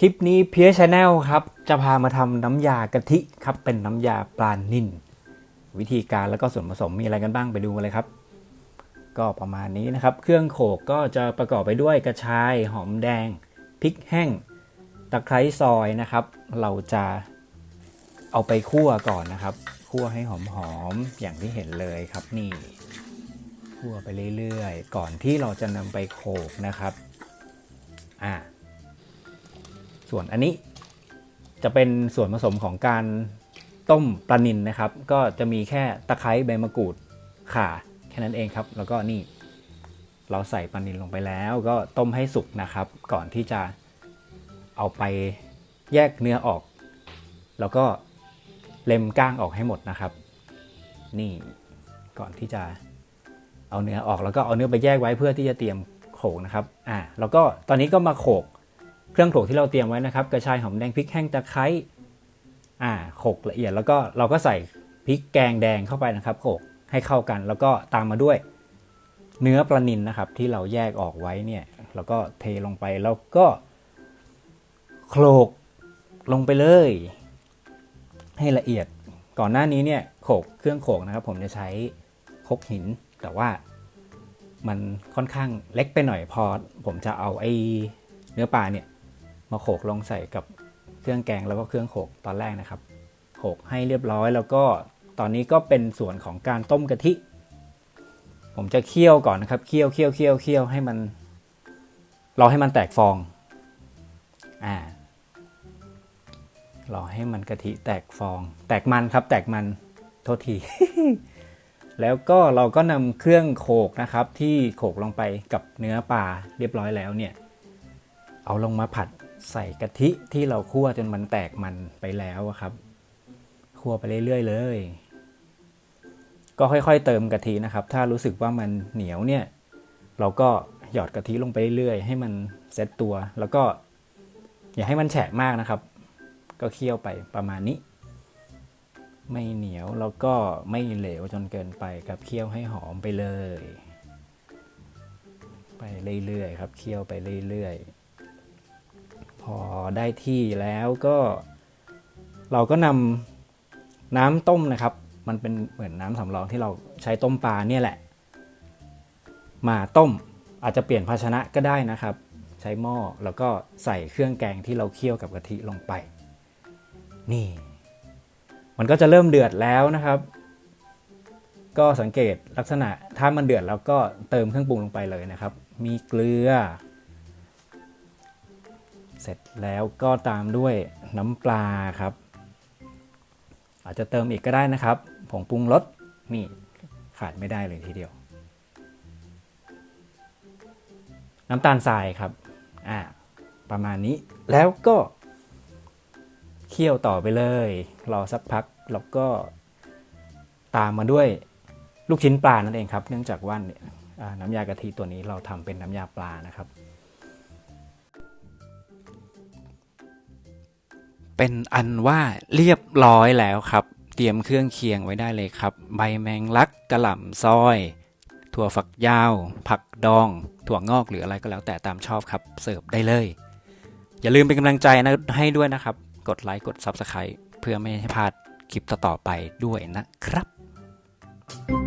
คลิปนี้เพียชาแนลครับ จะพามาทำน้ำยากะทิครับ เป็นน้ำยาปลานิ่นวิธีการแล้วก็ส่วนผสมมีอะไรกันบ้างไปดูกันเลยครับ ก็ประมาณนี้นะครับ เครื่องโขกก็จะประกอบไปด้วยกระชาย หอมแดงพริกแห้งตะไคร้ซอยนะครับ เราจะเอาไปคั่วก่อนนะครับ คั่วให้หอมๆอย่างที่เห็นเลยครับนี่ คั่วไปเรื่อยๆ ก่อนที่เราจะนำไปโขกนะครับอ่า ส่วนอันนี้จะเป็นส่วนผสมของการต้มปลานิลนะครับ ก็จะมีแค่ตะไคร้ใบมะกรูดข่าแค่นั้นเองครับ แล้วก็นี่เราใส่ปลานิลลงไปแล้ว ก็ต้มให้สุกนะครับ ก่อนที่จะเอาไปแยกเนื้อออก แล้วก็เล็มก้างออกให้หมดนะครับ นี่ก่อนที่จะเอาเนื้อออกแล้วก็เอาเนื้อไปแยกไว้เพื่อที่จะเตรียมโขกนะครับอ่าแล้วก็ตอนนี้ก็มาโขก เครื่องโขลกที่เราเตรียมไว้นะครับ กระชายหอมแดงพริกแห้งตะไคร้อ่าโขลกละเอียดแล้วก็เราก็ใส่พริกแกงแดงเข้าไปนะครับโขลกให้เข้ากัน แล้วก็ตามมาด้วยเนื้อปลานิลนะครับ ที่เราแยกออกไว้เนี่ยแล้วก็เทลงไปแล้วก็โขลกลงไปเลย ให้ละเอียดก่อนหน้านี้เนี่ยโขลกเครื่องโขลกนะครับ ผมจะใช้คกหิน แต่ว่ามันค่อนข้างเล็กไปหน่อยพอ ผมจะเอาไอ้เนื้อปลาเนี่ย มาโขลกลงใส่กับเครื่องแกงแล้วก็เครื่องโขลกตอนแรกนะครับโขลกให้เรียบร้อยแล้วก็ตอนนี้ก็เป็นส่วนของการต้มกะทิ ผมจะเคี่ยวก่อนนะครับเคี่ยวเคี่ยวเคี่ยวเคี่ยวให้มันรอให้มันแตกฟองอ่ารอให้มันกะทิแตกฟอง แตกมันครับ แตกมันโทษทีแล้วก็เราก็นำเครื่องโขลกนะครับ ที่โขลกลงไปกับเนื้อปลาเรียบร้อยแล้วเนี่ย เอาลงมาผัด ใส่กะทิที่เราคั่วจนมันแตกมันไปแล้วครับ คั่วไปเรื่อยๆเลย ก็ค่อยๆ เติมกะทินะครับ ถ้ารู้สึกว่ามันเหนียวเนี่ย เราก็หยอดกะทิลงไปเรื่อยๆให้มันเซ็ตตัว แล้วก็อย่าให้มันแฉะมากนะครับ ก็เคี่ยวไปประมาณนี้ ไม่เหนียวแล้วก็ไม่เหลวจนเกินไปครับเคี่ยวให้หอมไปเลย ไปเรื่อยๆครับเคี่ยวไปเรื่อยๆ พอได้ที่แล้วก็ เราก็นำน้ำต้มนะครับ มันเป็นเหมือนน้ำสำรองที่เราใช้ต้มปลาเนี่ยแหละ มาต้มอาจจะเปลี่ยนภาชนะก็ได้นะครับ ใช้หม้อแล้วก็ใส่เครื่องแกงที่เราเคี่ยวกับกะทิลงไป นี่ มันก็จะเริ่มเดือดแล้วนะครับ ก็สังเกตลักษณะถ้ามันเดือดแล้วก็เติมเครื่องปรุงลงไปเลยนะครับ มีเกลือ สร็จแล้วก็ตามด้วยน้ำปลาครับ อาจจะเติมอีกก็ได้นะครับผงปรุงรสนี่ขาดไม่ได้เลยทีเดียว น้ำตาลทรายครับอ่าประมาณนี้แล้วก็เคี่ยวต่อไปเลย รอสักพักแล้วก็ตามมาด้วยลูกชิ้นปลานั่นเองครับ เนื่องจากว่าเนี่ยอ่าน้ำยากะทิตัวนี้เราทำเป็นน้ำยาปลานะครับ เป็นอันว่าเรียบร้อยแล้วครับ เตรียมเครื่องเคียงไว้ได้เลยครับ ใบแมงลักกระหล่ำซอย ถั่วฝักยาว ผักดอง ถั่วงอกหรืออะไรก็แล้วแต่ตามชอบครับ เสิร์ฟได้เลย อย่าลืมเป็นกำลังใจนะให้ด้วยนะครับ กดไลค์กด Subscribe เพื่อไม่ให้พลาดคลิปต่อๆไปด้วยนะครับ